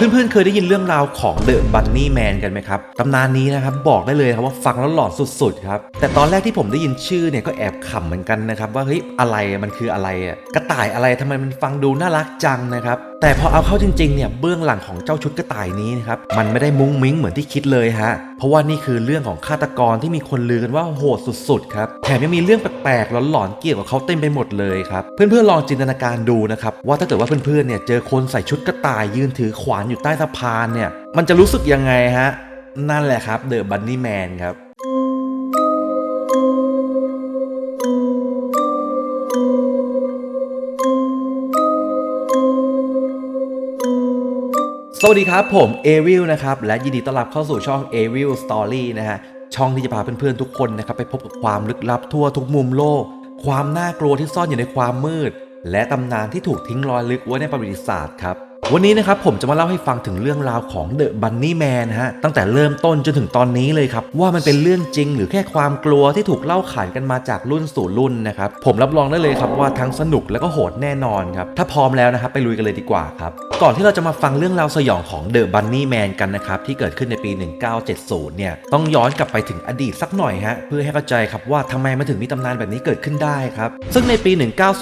เพื่อนๆ เคยได้ยินเรื่องราวของเดอะบันนี่แมนกันไหมครับ ตำนานนี้นะครับบอกได้เลยครับว่าฟังแล้วหลอนสุดๆ ครับ แต่ตอนแรกที่ผมได้ยินชื่อเนี่ยก็แอบขำเหมือนกันนะครับ ว่าเฮ้ยอะไรมันคืออะไรอะกระต่ายอะไรทำไมมันฟังดูน่ารักจังนะครับ แต่พอเอาเข้าจริงๆเนี่ยเบื้องหลังของเจ้าชุดกระต่ายนี้นะครับมันไม่ได้มุ้งมิ้งเหมือนที่คิดเลยฮะเพราะว่านี่คือเรื่องของฆาตกรที่มีคนลือกันว่าโหดสุดๆครับแถมยังมีเรื่องแปลกๆหลอนๆเกี่ยวกับเขาเต็มไปหมดเลยครับเพื่อนๆลองจินตนาการดูนะครับว่าถ้าเกิดว่าเพื่อนๆเนี่ยเจอคนใส่ชุดกระต่ายยืนถือขวานอยู่ใต้สะพานเนี่ยมันจะรู้สึกยังไงฮะนั่นแหละครับเดอะบันนี่แมนครับ สวัสดีครับ ผมเอวิลนะครับ และยินดีต้อนรับเข้าสู่ช่องเอวิลสตอรี่นะฮะ ช่องที่จะพาเพื่อนๆทุกคนนะครับ ไปพบกับความลึกลับทั่วทุกมุมโลก ความน่ากลัวที่ซ่อนอยู่ในความมืด และตำนานที่ถูกทิ้งรอยลึกไว้ในประวัติศาสตร์ครับ วันนี้นะครับผมจะมาเล่าให้ฟังถึงเรื่องราวของเดอะบันนี่แมนฮะตั้งแต่เริ่มต้นจนถึงตอนนี้เลยครับ ว่ามันเป็นเรื่องจริงหรือแค่ความกลัวที่ถูกเล่าขานกันมาจากรุ่นสู่รุ่นนะครับ ผมรับรองได้เลยครับว่าทั้งสนุกและก็โหดแน่นอนครับ ถ้าพร้อมแล้วนะครับไปลุยกันเลยดีกว่าครับ ก่อนที่เราจะมาฟังเรื่องราวสยองของเดอะบันนี่แมนกันนะครับ ที่เกิดขึ้นในปี 1970 เนี่ยต้องย้อนกลับไปถึงอดีตสักหน่อยฮะเพื่อให้เข้าใจครับว่าทำไมมันถึงมีตำนานแบบนี้เกิดขึ้นได้ครับซึ่งในปี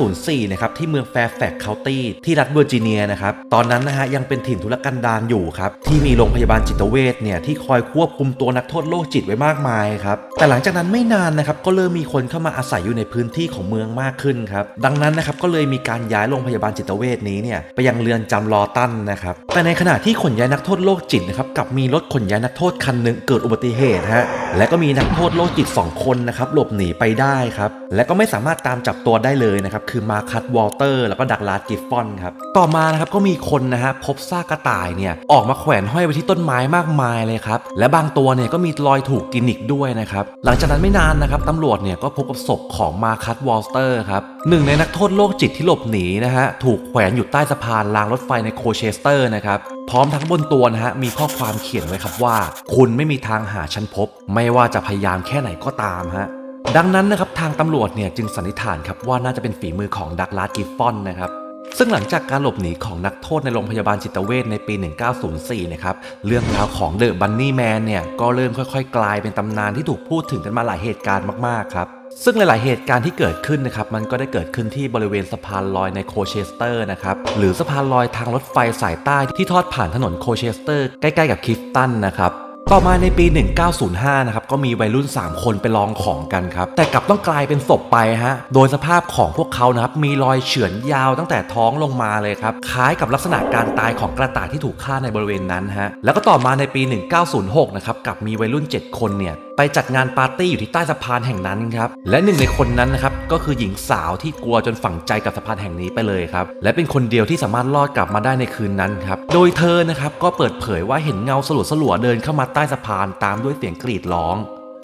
1904 นะครับที่เมืองแฟร์แฟกเคาน์ตี้ที่รัฐเวอร์จิเนียนะครับตอนนั้นนะฮะยังเป็นถิ่นทุรกันดารอยู่ครับที่มีโรงพยาบาลจิตเวชเนี่ยที่คอยควบคุมตัวนักโทษโรคจิตไว้มากมายครับแต่หลังจากนั้นไม่นานนะครับก็เริ่มมีคนเข้ามาอาศัยอยู่ในพื้นที่ของเมืองมากขึ้นครับดังนั้นนะครับก็เลยมีการย้ายโรงพยาบาลจิตเวชนี้เนี่ยไปยังเรือนจำลอตันนะครับแต่ในขณะที่ขนย้ายนักโทษโรคจิตนะครับกับมีรถขนย้ายนักโทษคันหนึ่งเกิดอุบัติเหตุฮะและก็มีนักโทษโรคจิต 2 คนนะครับหลบหนีไปได้ครับและก็ไม่สามารถตามจับตัวได้เลยนะครับคือมาคัตวอลเตอร์ แล้วก็ดักลาสกิฟฟอนครับต่อมานะครับก็มีคนนะฮะพบซากกระต่ายเนี่ยออกมาแขวนห้อยไว้ที่ต้นไม้มากมายเลยครับและบางตัวเนี่ยก็มีรอยถูกกินอีกด้วยนะครับหลังจากนั้นไม่นานนะครับตำรวจเนี่ยก็พบกับศพของมาคัตวอลสเตอร์ครับหนึ่งในนักโทษโรคจิตที่หลบหนีนะฮะถูกแขวนอยู่ใต้สะพานรางรถไฟในโคเชสเตอร์นะครับพร้อมทั้งบนตัวนะฮะมีข้อความเขียนไว้ครับว่า คุณไม่มีทางหาฉันพบ ไม่ว่าจะพยายามแค่ไหนก็ตามฮะดังนั้นนะครับทางตำรวจเนี่ยจึงสันนิษฐานครับว่าน่าจะเป็นฝีมือของดักลาสกิฟฟอนนะครับ ซึ่งหลังจากการหลบหนีของนักโทษในโรงพยาบาลจิตเวชในปี 1904 นะครับ เรื่องราวของเดอะบันนี่แมนเนี่ย ก็เริ่มค่อยๆ กลายเป็นตำนานที่ถูกพูดถึงกันมาหลายเหตุการณ์มากๆ ครับซึ่งหลาย ๆ เหตุการณ์ที่เกิดขึ้นนะครับ มันก็ได้เกิดขึ้นที่บริเวณสะพานลอยในโคเชสเตอร์นะครับ หรือสะพานลอยทางรถไฟสายใต้ที่ทอดผ่านถนนโคเชสเตอร์ ใกล้ ๆ กับคิฟตันนะครับ ต่อมาในปี 1905 นะครับ ก็มีวัยรุ่น 3 คนไปลองของกันครับ แต่กลับต้องกลายเป็นศพไปฮะ โดยสภาพของพวกเขานะครับ มีรอยเฉือนยาวตั้งแต่ท้องลงมาเลยครับ คล้ายกับลักษณะการตายของกระต่ายที่ถูกฆ่าในบริเวณนั้นฮะ แล้วก็ต่อมาในปี 1906 นะครับ กับมีวัยรุ่น 7 คนเนี่ย ไปจัดงานปาร์ตี้อยู่ที่ใต้สะพานแห่งนั้นครับ และหนึ่งในคนนั้นนะครับก็คือหญิงสาวที่กลัวจนฝังใจกับสะพานแห่งนี้ไปเลยครับ และเป็นคนเดียวที่สามารถรอดกลับมาได้ในคืนนั้นครับ โดยเธอนะครับก็เปิดเผยว่าเห็นเงาสลัวสลัวๆเดินเข้ามาใต้สะพานตามด้วยเสียงกรีดร้อง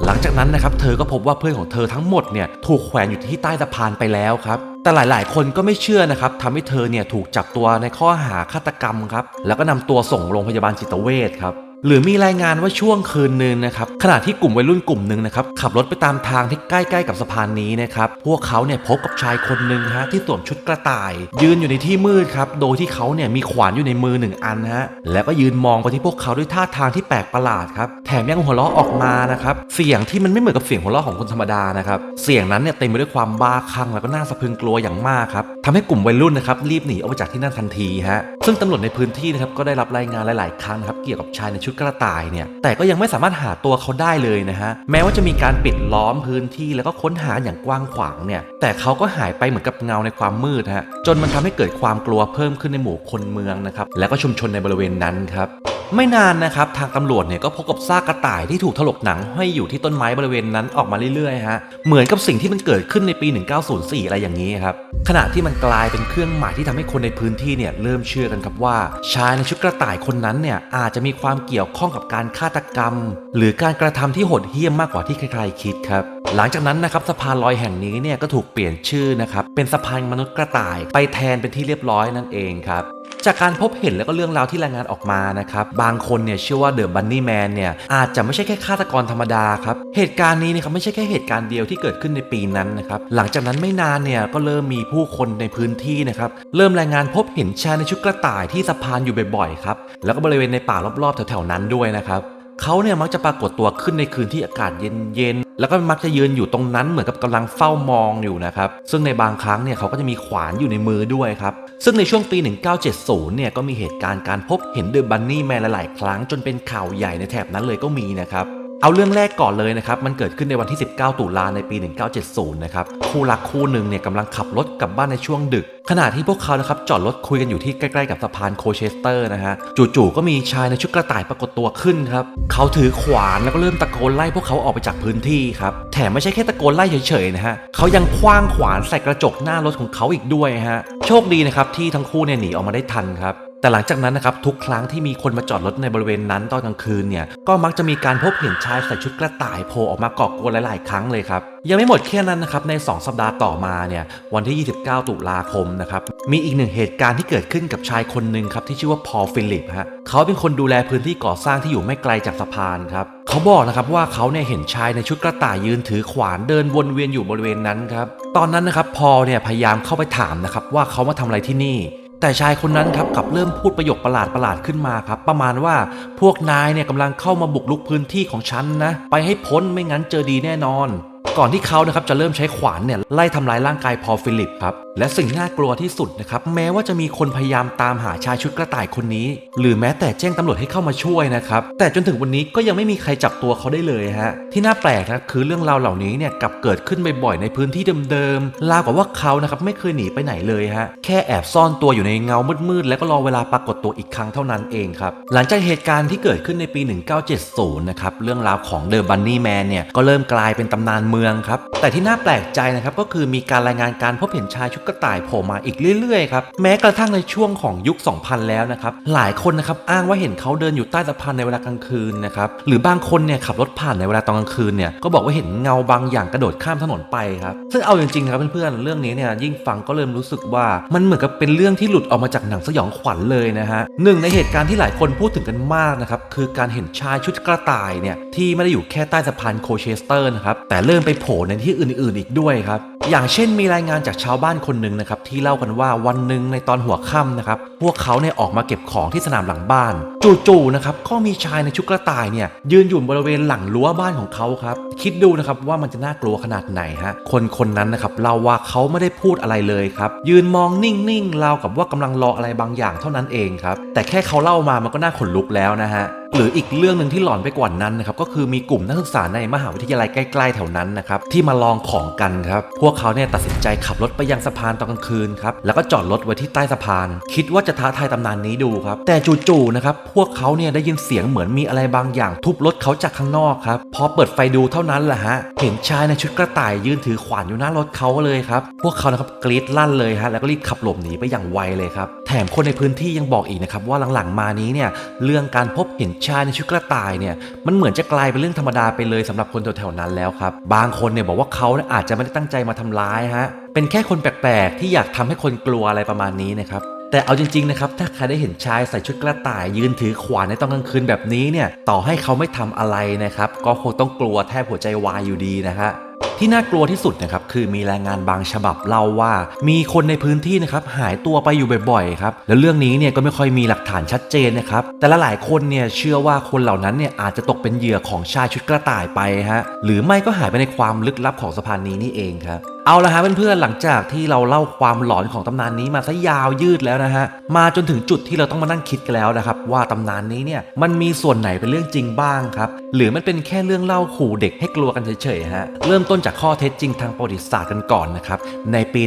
หลังจากนั้นนะครับเธอก็พบว่าเพื่อนของเธอทั้งหมดเนี่ยถูกแขวนอยู่ที่ใต้สะพานไปแล้วครับแต่หลาย ๆ คนก็ไม่เชื่อนะครับทำให้เธอเนี่ยถูกจับตัวในข้อหาฆาตกรรมครับแล้วก็นำตัวส่งโรงพยาบาลจิตเวชครับ หรือมีรายงานว่าช่วงคืนหนึ่งนะครับขณะที่กลุ่มวัยรุ่นกลุ่มหนึ่งนะครับขับรถไปตามทางที่ใกล้ๆกับสะพานนี้นะครับพวกเขาเนี่ยพบกับชายคนหนึ่งฮะที่สวมชุดกระต่าย ยืนอยู่ในที่มืดครับโดยที่เขาเนี่ยมีขวานอยู่ในมือหนึ่งอันฮะแล้วก็ยืนมองไปที่พวกเขาด้วยท่าทางที่แปลกประหลาดครับแถมยังหัวเราะออกมานะครับเสียงที่มันไม่เหมือนกับเสียงหัวเราะของคนธรรมดานะครับเสียงนั้นเนี่ยเต็มไปด้วยความบ้าคลั่งแล้วก็น่าสะพรึงกลัวอย่างมากครับทำให้กลุ่มวัยรุ่นนะครับรีบหนีออกไปจากที่นั่นทันทีฮะซึ่งตำรวจในพื้นที่นะครับก็ได้รับรายงานหลาย ๆ ครั้งนะครับเกี่ยวกับชายในชุดกระต่ายเนี่ย แต่ก็ยังไม่สามารถหาตัวเขาได้เลยนะฮะ แม้ว่าจะมีการปิดล้อมพื้นที่แล้วก็ค้นหาอย่างกว้างขวางเนี่ย แต่เขาก็หายไปเหมือนกับเงาในความมืดฮะ จนมันทำให้เกิดความกลัวเพิ่มขึ้นในหมู่คนเมืองนะครับ แล้วก็ชุมชนในบริเวณนั้นครับ ไม่นานนะครับทางตำรวจเนี่ยก็พบกับซากกระต่ายที่ถูกถลกหนังห้อยอยู่ที่ต้นไม้บริเวณนั้นออกมาเรื่อยๆฮะเหมือนกับสิ่งที่มันเกิดขึ้นในปี 1904 อะไรอย่างนี้ครับขณะที่มันกลายเป็นเครื่องหมายที่ทำให้คนในพื้นที่เนี่ยเริ่มเชื่อกันครับว่าชายในชุดกระต่ายคนนั้นเนี่ยอาจจะมีความเกี่ยวข้องกับการฆาตกรรม หรือการกระทำที่โหดเหี้ยมมากกว่าที่ใครๆคิดครับหลังจากนั้นนะครับสะพานลอยแห่งนี้เนี่ยก็ถูกเปลี่ยนชื่อนะครับเป็นสะพานมนุษย์กระต่ายไปแทนเป็นที่เรียบร้อยนั่นเองครับ จากการพบเห็นแล้วก็เรื่องราวที่รายงานออกมานะครับ บางคนเนี่ยเชื่อว่าเดอะบันนี่แมนเนี่ยอาจจะไม่ใช่แค่ฆาตกรธรรมดาครับ เหตุการณ์นี้นะครับไม่ใช่แค่เหตุการณ์เดียวที่เกิดขึ้นในปีนั้นนะครับ หลังจากนั้นไม่นานเนี่ยก็เริ่มมีผู้คนในพื้นที่นะครับ เริ่มรายงานพบเห็นชายในชุดกระต่ายที่สะพานอยู่บ่อยๆครับ แล้วก็บริเวณในป่ารอบๆแถวๆนั้นด้วยนะครับเขาเนี่ยมักจะปรากฏตัวขึ้นในคืนที่อากาศเย็น แล้วก็มักจะยืนอยู่ตรงนั้นเหมือนกับกำลังเฝ้ามองอยู่นะครับ ซึ่งในบางครั้งเนี่ยเขาก็จะมีขวานอยู่ในมือด้วยครับ ซึ่งในช่วงปี 1970 เนี่ยก็มีเหตุการณ์การพบเห็นเดอะบันนี่แมนหลาย ๆ ครั้งจนเป็นข่าวใหญ่ในแถบนั้นเลยก็มีนะครับ เอาเรื่องแรกก่อนเลยนะครับ มันเกิดขึ้นในวันที่ 19 ตุลาในปี 1970 นะครับ คู่รักคู่หนึ่งเนี่ยกำลังขับรถกลับบ้านในช่วงดึก ขณะที่พวกเขานะครับจอดรถคุยกันอยู่ที่ใกล้ๆกับสะพานโคเชสเตอร์นะฮะ จู่ๆ ก็มีชายในชุดกระต่ายปรากฏตัวขึ้นครับ เขาถือขวานแล้วก็เริ่มตะโกนไล่พวกเขาออกไปจากพื้นที่ครับ แถมไม่ใช่แค่ตะโกนไล่เฉยๆนะฮะ เขายังคว้างขวานใส่กระจกหน้ารถของเขาอีกด้วยฮะ โชคดีนะครับที่ทั้งคู่เนี่ยหนีออกมาได้ทันครับ แต่หลังจากนั้นนะครับทุกครั้งที่มีคนมาจอดรถในบริเวณนั้นตอนกลางคืนเนี่ยก็มักจะมีการพบเห็นชายใส่ชุดกระต่ายโผล่ออกมาก่อกวนหลาย ๆ ครั้งเลยครับยังไม่หมดแค่นั้นนะครับใน 2 สัปดาห์ต่อมาเนี่ยวันที่ 29 ตุลาคมนะครับมีอีกหนึ่งเหตุการณ์ที่เกิดขึ้นกับชายคนหนึ่งครับที่ชื่อว่าพอลฟิลิปฮะเขาเป็นคนดูแลพื้นที่ก่อสร้างที่อยู่ไม่ไกลจากสะพานครับเขาบอกนะครับว่าเขาเนี่ยเห็นชายในชุดกระต่ายยืนถือขวานเดินวนเวียนอยู่บริเวณนั้นครับตอนนั้นนะครับพอลเนี่ยพยายามเข้าไปถามนะครับว่าเขามาทำอะไรที่นี่ แต่ชายคนนั้นครับกลับเริ่มพูดประโยคประหลาดประหลาดๆขึ้นมาครับ ประมาณว่าพวกนายเนี่ยกำลังเข้ามาบุกลุกพื้นที่ของฉันนะ ไปให้พ้นไม่งั้นเจอดีแน่นอน ก่อนที่เขานะครับจะเริ่มใช้ขวานเนี่ยไล่ทำร้ายร่างกายพอลฟิลิปครับและสิ่งน่ากลัวที่สุดนะครับแม้ว่าจะมีคนพยายามตามหาชายชุดกระต่ายคนนี้ หรือแม้แต่แจ้งตำรวจให้เข้ามาช่วยนะครับแต่จนถึงวันนี้ก็ยังไม่มีใครจับตัวเขาได้เลยฮะที่น่าแปลกนะคือเรื่องราวเหล่านี้เนี่ยกลับเกิดขึ้นบ่อยๆในพื้นที่เดิมๆราวกับว่าเขานะครับไม่เคยหนีไปไหนเลยฮะแค่แอบซ่อนตัวอยู่ในเงามืดๆแล้วก็รอเวลาปรากฏตัวอีกครั้งเท่านั้นเองครับหลังจากเหตุการณ์ที่เกิดขึ้นในปี 1970นะครับเรื่องราวของเดอะบันนี่แมนเนี่ยก็เริ่มกลายเป็นตำนานเมืองครับ แต่ที่น่าแปลกใจนะครับก็คือมีการรายงานการพบเห็นชายชุดกระต่ายโผล่มาอีกเรื่อยๆครับแม้กระทั่งในช่วงของยุค 2000 แล้วนะครับหลายคนนะครับอ้างว่าเห็นเขาเดินอยู่ใต้สะพานในเวลากลางคืนนะครับหรือบางคนเนี่ยขับรถผ่านในเวลาตอนกลางคืนเนี่ยก็บอกว่าเห็นเงาบางอย่างกระโดดข้ามถนนไปครับซึ่งเอาจริงๆครับเพื่อนๆเรื่องนี้เนี่ยยิ่งฟังก็เริ่มรู้สึกว่ามันเหมือนกับเป็นเรื่องที่หลุดออกมาจากหนังสยองขวัญเลยนะฮะหนึ่งในเหตุการณ์ที่หลายคนพูดถึงกันมากนะครับคือการเห็นชายชุดกระต่ายเนี่ยที่ไม่ได้อยู่แค่ใต้สะพานโคเชสเตอร์นะครับแต่เริ่มไปโผล่ในที่อื่นๆอีกด้วยครับ อย่างเช่นมีรายงานจากชาวบ้านคนหนึ่งนะครับที่เล่ากันว่าวันหนึ่งในตอนหัวค่ำนะครับพวกเขาเนี่ยออกมาเก็บของที่สนามหลังบ้าน จู่ๆนะครับก็มีชายในชุดกระต่ายเนี่ยยืนอยู่บริเวณหลังรั้วบ้านของเขาครับคิดดูนะครับว่ามันจะน่ากลัวขนาดไหนฮะคนคนนั้นนะครับเล่าว่าเขาไม่ได้พูดอะไรเลยครับยืนมองนิ่งๆราวกับว่ากำลังรออะไรบางอย่างเท่านั้นเองครับแต่แค่เขาเล่ามามันก็น่าขนลุกแล้วนะฮะ หรืออีกเรื่องหนึ่งที่หลอนไปกว่านั้นนะครับก็คือมีกลุ่มนักศึกษาในมหาวิทยาลัยใกล้ๆแถวนั้นนะครับที่มาลองของกันครับพวกเขาเนี่ยตัดสินใจขับรถไปยังสะพานตอนกลางคืนครับแล้วก็จอดรถไว้ที่ใต้สะพาน คิดว่าจะท้าทายตำนานนี้ดูครับแต่จู่ๆนะครับพวกเขาเนี่ยได้ยินเสียงเหมือนมีอะไรบางอย่างทุบรถเขาจากข้างนอกครับพอเปิดไฟดูเท่านั้นแหละฮะเห็นชายในชุดกระต่ายยืนถือขวานอยู่หน้ารถเขาเลยครับพวกเขานะครับกรีดลั่นเลยฮะแล้วก็รีบขับหลบหนีไปอย่างไวเลยครับ ถมคนในพื้นที่ยังบอกอีกนะครับว่าหลังๆมานี้เนี่ยเรื่องการพบเห็นชายในชุดกระต่ายเนี่ยมันเหมือนจะกลายเป็นเรื่องธรรมดาไปเลยสำหรับคนแถวๆนั้นแล้วครับบางคนเนี่ยบอกว่าเขาเนี่ยอาจจะไม่ได้ตั้งใจมาทำร้ายฮะเป็นแค่คนแปลกๆ ที่อยากทำให้คนกลัวอะไรประมาณนี้นะครับแต่เอาจริงๆนะครับถ้าใครได้เห็นชายใส่ชุดกระต่ายยืนถือขวานในตอนกลางคืนแบบนี้เนี่ยต่อให้เขาไม่ทำอะไรนะครับก็คงต้องกลัวแทบหัวใจวายอยู่ดีนะฮะ ที่น่ากลัวที่สุดนะครับคือมีรายงานบางฉบับเล่าว่า มีคนในพื้นที่นะครับหายตัวไปอยู่บ่อยๆครับแล้วเรื่องนี้เนี่ยก็ไม่ค่อยมีหลักฐานชัดเจนนะครับแต่ละหลายคนเนี่ยเชื่อว่าคนเหล่านั้นเนี่ยอาจจะตกเป็นเหยื่อของชายชุดกระต่ายไปฮะหรือไม่ก็หายไปในความลึกลับของสะพานนี้นี่เองครับเอาละฮะเพื่อนๆหลังจากที่เราเล่าความหลอนของตำนานนี้มาซะยาวยืดแล้วนะฮะมาจนถึงจุดที่เราต้องมานั่งคิดกันแล้วนะครับว่าตำนานนี้เนี่ยมันมีส่วนไหนเป็นเรื่องจริงบ้างครับหรือมันเป็นแค่เรื่องเล่าขู่เด็กให้กลัวกันเฉยๆฮะเริ่มต้นจากข้อเท็จจริงทางประวัติศาสตร์กันก่อนนะครับ ในปี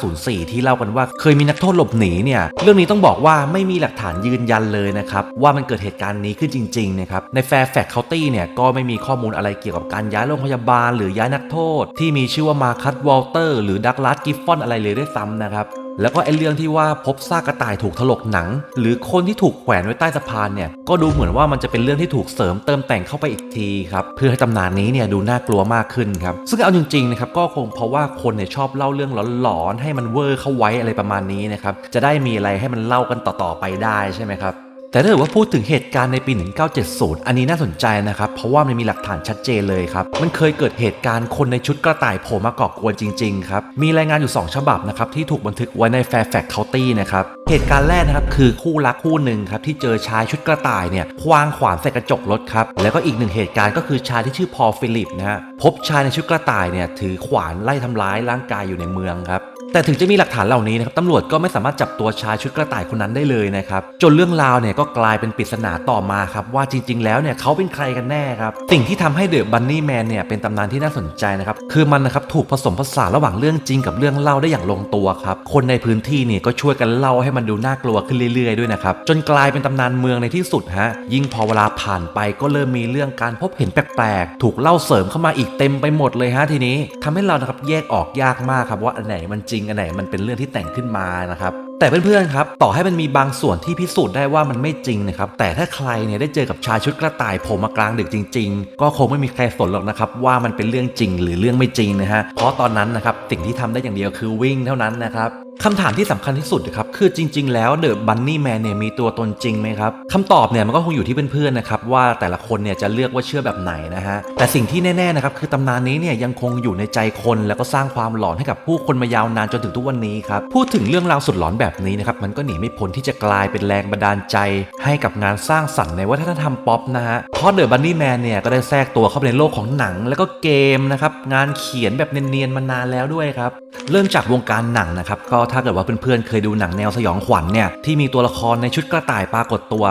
1904 ที่เล่ากันว่าเคยมีนักโทษหลบหนีเนี่ย เรื่องนี้ต้องบอกว่าไม่มีหลักฐานยืนยันเลยนะครับ ว่ามันเกิดเหตุการณ์นี้ขึ้นจริงๆนะครับ ในแฟร์แฟกต์เคาน์ตี้เนี่ยก็ไม่มีข้อมูลอะไรเกี่ยวกับการย้ายโรงพยาบาล หรือย้ายนักโทษ ที่มีชื่อว่ามาคัตวอลเตอร์ หรือดักลาสกิฟฟอนอะไรเลยด้วยซ้ำนะครับแล้วก็ไอ้เรื่องที่ว่าพบซากกระต่ายถูกถลกหนัง หรือคนที่ถูกแขวนไว้ใต้สะพานเนี่ย ก็ดูเหมือนว่ามันจะเป็นเรื่องที่ถูกเสริมเติมแต่งเข้าไปอีกทีครับ เพื่อให้ตำนานนี้เนี่ยดูน่ากลัวมากขึ้นครับ ซึ่งเอาจริงๆนะครับก็คงเพราะว่าคนเนี่ยชอบเล่าเรื่องหลอนๆให้มันเวอร์เข้าไว้อะไรประมาณนี้นะครับ จะได้มีอะไรให้มันเล่ากันต่อๆไปได้ใช่ไหมครับ แต่ถ้าเกิดว่าพูดถึงเหตุการณ์ในปี 1970 อันนี้น่าสนใจนะครับ เพราะว่ามันมีหลักฐานชัดเจนเลยครับ มันเคยเกิดเหตุการณ์คนในชุดกระต่ายโผล่มาก่อกวนจริงๆครับ มีรายงานอยู่ 2 ฉบับนะครับที่ถูกบันทึกไว้ใน Fairfax County นะครับ เหตุการณ์แรกนะครับคือคู่รักคู่หนึ่งครับที่เจอชายชุดกระต่ายเนี่ยคว้างขวานใส่กระจกรถครับ แล้วก็อีกหนึ่งเหตุการณ์ก็คือชายที่ชื่อพอลฟิลิปนะฮะ พบชายในชุดกระต่ายเนี่ยถือขวานไล่ทำร้ายร่างกายอยู่ในเมืองครับ แต่ถึงจะมีหลักฐานเหล่านี้นะครับตำรวจก็ไม่สามารถจับตัวชายชุดกระต่ายคนนั้นได้เลยนะครับจนเรื่องราวเนี่ยก็กลายเป็นปริศนาต่อมาครับว่าจริง ๆ แล้วเนี่ยเขาเป็นใครกันแน่ครับสิ่งที่ทำให้เดอะบันนี่แมนเนี่ยเป็นตำนานที่น่าสนใจนะครับคือมันนะครับถูกผสมผสานระหว่างเรื่องจริงกับเรื่องเล่าได้อย่างลงตัวครับคนในพื้นที่เนี่ยก็ช่วยกันเล่าให้มันดูน่ากลัวขึ้นเรื่อย ๆ ด้วยนะครับจนกลายเป็นตำนานเมืองในที่สุดฮะยิ่งพอเวลาผ่านไปก็เริ่มมีเรื่องการพบเห็นแปลกๆ ถูกเล่าเสริมเข้ามาอีกเต็มไปหมดเลยฮะทีนี้ทำให้เรานะครับแยกออกยากมากครับว่าอันไหนมันจริงอันไหนมันเป็นเรื่องที่แต่งขึ้นมานะครับ แต่เพื่อนๆครับต่อให้มันมีบางส่วนที่พิสูจน์ได้ว่ามันไม่จริงนะครับแต่ถ้าใครเนี่ยได้เจอกับชายชุดกระต่ายโผล่มากลางดึกจริง ๆ ก็คงไม่มีใครสนหรอกนะครับว่ามันเป็นเรื่องจริงหรือเรื่องไม่จริงนะฮะเพราะตอนนั้นนะครับสิ่งที่ทำได้อย่างเดียวคือวิ่งเท่านั้นนะครับคำถามที่สำคัญที่สุดนะครับคือจริง ๆ แล้วเดอะบันนี่แมนเนี่ยมีตัวตนจริงไหมครับคำตอบเนี่ยมันก็คงอยู่ที่เพื่อนๆนะครับว่าแต่ละคนเนี่ยจะเลือกว่าเชื่อแบบไหนนะฮะแต่สิ่งที่แน่ๆนะครับคือตำนานนี้เนี่ยยังคงอยู่ในใจคน แล้วก็สร้างความหลอนให้กับผู้คนมายาวนานจนถึงทุกวันนี้ครับพูดถึงเรื่องราวสุดหลอนแบบนี้นะครับมันก็หนีไม่พ้นที่จะกลายเป็นแรงบันดาลใจ ให้กับงานสร้างสรรค์ในวัฒนธรรมป๊อปนะฮะเพราะเดอะบันนี่แมนเนี่ยก็ได้แทรกตัวเข้าไปในโลกของหนัง แล้วก็เกมนะครับงานเขียนแบบเนียนๆมานานแล้วด้วยครับเริ่มจากวงการหนังนะครับก็ถ้าเกิดว่าเพื่อนๆเคยดูหนังแนวสยองขวัญเนี่ยที่มีตัวละครในชุดกระต่ายปรากฏตัว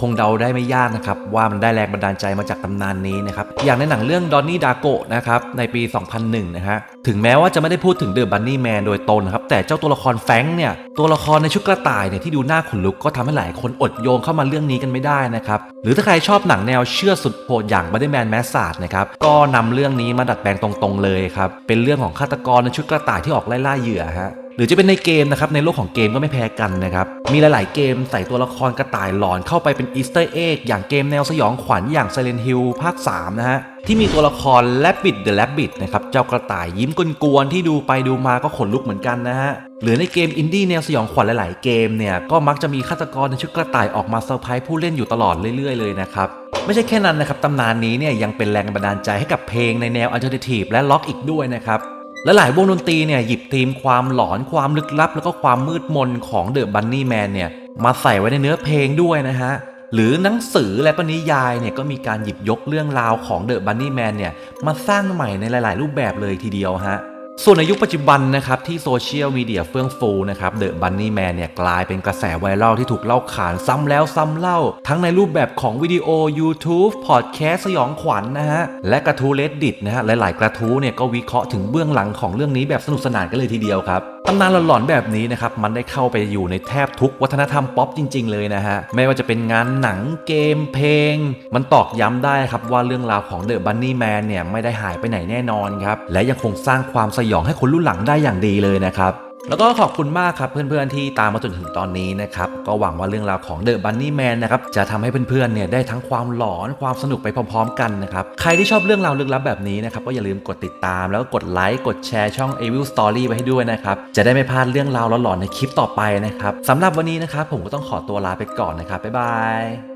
คงเดาได้ไม่ยากนะครับ ว่ามันได้แรงบันดาลใจมาจากตำนานนี้นะครับ อย่างในหนังเรื่องดอนนี่ดาโกนะครับ ในปี 2001 นะฮะ ถึงแม้ว่าจะไม่ได้พูดถึงเดอะบันนี่แมนโดยตรงนะครับ แต่เจ้าตัวละครแฟงเนี่ย ตัวละครในชุดกระต่ายเนี่ยที่ดูหน่าขนลุกก็ทำให้หลายคนอดโยงเข้ามาเรื่องนี้กันไม่ได้นะครับ หรือถ้าใครชอบหนังแนวเชื่อสุดโหดอย่างบันนี่แมนแมสซาดนะครับ ก็นำเรื่องนี้มาดัดแปลงตรงๆเลยครับ เป็นเรื่องของฆาตกรในชุดกระต่ายที่ออกไล่ล่าเหยื่อฮะ หรือจะเป็นในเกมนะครับในโลกของเกมก็ไม่แพ้กันนะครับมีหลายๆเกมใส่ตัวละครกระต่ายหลอนเข้าไปเป็นอีสเตอร์เอ็กอย่างเกมแนวสยองขวัญอย่าง Silent Hill ภาค 3 นะฮะที่มีตัวละคร Rabbit the Rabbit นะครับเจ้ากระต่ายยิ้มกวนๆที่ดูไปดูมาก็ขนลุกเหมือนกันนะฮะหรือในเกมอินดี้แนวสยองขวัญหลาย ๆ เกมเนี่ยก็มักจะมีฆาตกรในชุดกระต่ายออกมาเซอร์ไพรส์ผู้เล่นอยู่ตลอดเรื่อย ๆ เลยนะครับไม่ใช่แค่นั้นนะครับตำนานนี้เนี่ยยังเป็นแรงบันดาลใจให้กับเพลงในแนวอัลเทอร์เนทีฟและล็อกอีกด้วยนะครับ และหลายวงดนตรีเนี่ยหยิบธีมความหลอนความลึกลับ แล้วก็ความมืดมนของเดอะบันนี่แมนเนี่ยมาใส่ไว้ในเนื้อเพลงด้วยนะฮะ หรือหนังสือและก็นิยายเนี่ยก็มีการหยิบยกเรื่องราวของเดอะบันนี่แมนเนี่ยมาสร้างใหม่ในหลาย ๆ รูปแบบเลยทีเดียวฮะ ส่วนในยุคปัจจุบันนะครับที่โซเชียลมีเดียเฟื่องฟูนะครับเดอะบันนี่แมนเนี่ยกลายเป็นกระแสไวรัลที่ถูกเล่าขานซ้ำแล้วซ้ำเล่า ทั้งในรูปแบบของวิดีโอ YouTube พอดแคสต์สยองขวัญนะฮะ และกระทู้เลดดิตนะฮะ หลายๆ กระทู้เนี่ยก็วิเคราะห์ถึงเบื้องหลังของเรื่องนี้แบบสนุกสนานกันเลยทีเดียวครับ ตำนานหลอนๆแบบนี้นะครับมันได้เข้าไปอยู่ในแทบทุกวัฒนธรรมป๊อปจริง ๆ เลยนะฮะไม่ว่าจะเป็นงานหนังเกมเพลง มันตอกย้ำได้ครับว่าเรื่องราวของเดอะบันนี่แมนเนี่ยไม่ได้หายไปไหนแน่นอนครับและยังคงสร้างความสยองให้คนรุ่นหลังได้อย่างดีเลยนะครับ แล้วก็ขอบคุณมากครับเพื่อนๆที่ตามมาจนถึงตอนนี้นะครับ ก็หวังว่าเรื่องราวของ The Bunny Man นะครับ จะทำให้เพื่อนๆเนี่ยได้ทั้งความหลอนความสนุกไปพร้อมๆกันนะครับ ใครที่ชอบเรื่องราวลึกลับแบบนี้นะครับ ก็อย่าลืมกดติดตามแล้วก็กดไลค์กดแชร์ช่อง Evil Story ไว้ให้ด้วยนะครับ จะได้ไม่พลาดเรื่องราวหลอนๆในคลิปต่อไปนะครับสำหรับวันนี้นะครับผมก็ต้องขอตัวลาไปก่อนนะครับบ๊ายบาย